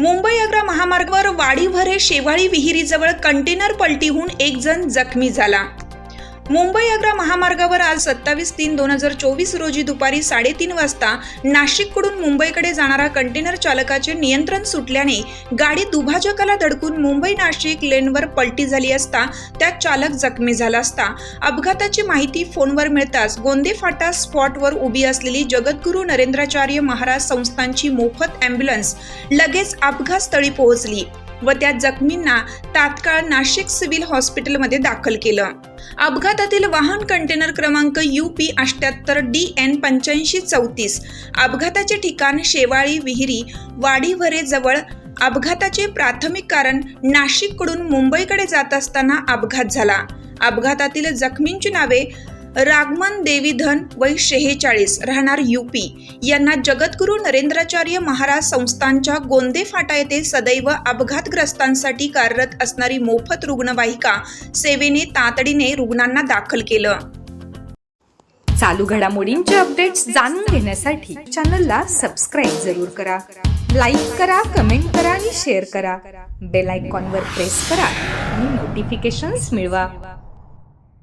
मुंबई आग्रा महामार्गावर वाडीभरे शेवाळी विहिरीजवळ कंटेनर पलटीहून एक जण जखमी झाला. मुंबई आग्रा महामार्गावर आज सत्तावीस तीन दोन हजार चोवीस रोजी दुपारी साडेतीन वाजता नाशिककडून मुंबईकडे जाणारा कंटेनर चालकाचे नियंत्रण सुटल्याने गाडी दुभाजकाला धडकून मुंबई नाशिक लेनवर पलटी झाली असता त्यात चालक जखमी झाला असता. अपघाताची माहिती फोनवर मिळताच गोंदे फाटा स्पॉटवर उभी असलेली जगद्गुरू नरेंद्राचार्य महाराज संस्थांची मोफत अँब्युलन्स लगेच अपघातस्थळी पोहोचली. व त्या जखमींना तात्काळ नाशिक सिव्हिल हॉस्पिटलमध्ये दाखल केलं. अपघातातील वाहन कंटेनर क्रमांक यू पी अठ्याहत्तर डी एन पंच्याऐंशी चौतीस. अपघाताचे ठिकाण शेवाळी विहिरी वाडीभरे जवळ. अपघाताचे प्राथमिक कारण नाशिककडून मुंबईकडे जात असताना अपघात झाला. अपघातातील जखमींची नावे रागमन देवीधन वय शेहेचाळीस राहणार यूपी यांना जगद्गुरू नरेंद्राचार्य महाराज संस्थांच्या गोंदे फाटा येथे सदैव अपघातग्रस्तांसाठी कार्यरत असणारी मोफत रुग्णवाहिका सेवेने तातडीने रुग्णांना दाखल केलं. चालू घडामोडींचे अपडेट्स जाणून घेण्यासाठी चॅनलला सबस्क्राईब जरूर करा. लाईक करा कमेंट करा आणि शेअर करा. बेल आयकॉनवर प्रेस करा आणि नोटिफिकेशन्स मिळवा.